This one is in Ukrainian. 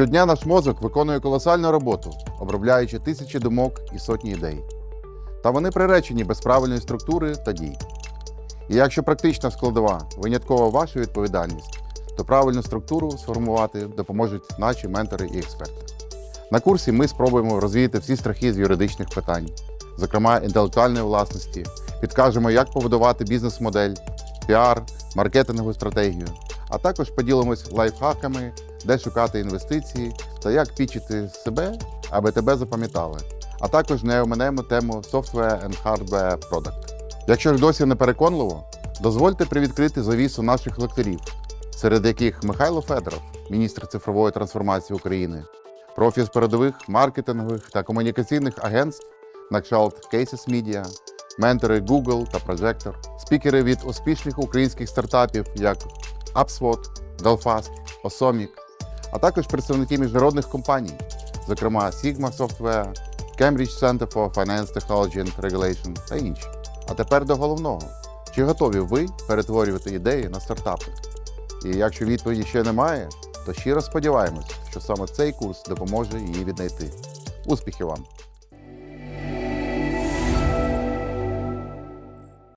Щодня наш мозок виконує колосальну роботу, обробляючи тисячі думок і сотні ідей. Та вони приречені без правильної структури та дій. І якщо практична складова винятково ваша відповідальність, то правильну структуру сформувати допоможуть наші ментори і експерти. На курсі ми спробуємо розвіяти всі страхи з юридичних питань, зокрема інтелектуальної власності, підкажемо, як побудувати бізнес-модель, піар, маркетингову стратегію, а також поділимось лайфхаками, де шукати інвестиції та як пічити себе, аби тебе запам'ятали. А також не оминемо тему Software and Hardware Product. Якщо ж досі не переконливо, дозвольте привідкрити завісу наших лекторів, серед яких Михайло Федоров, міністр цифрової трансформації України, профі з передових маркетингових та комунікаційних агентств на кшталт Cases Media, ментори Google та Projector, спікери від успішних українських стартапів, як UpSWOT, Delfast, Osomic, а також представники міжнародних компаній, зокрема Sigma Software, Cambridge Center for Finance Technology and Regulation та інші. А тепер до головного: чи готові ви перетворювати ідеї на стартапи? І якщо відповіді ще немає, то щиро сподіваємось, що саме цей курс допоможе її віднайти. Успіхів вам!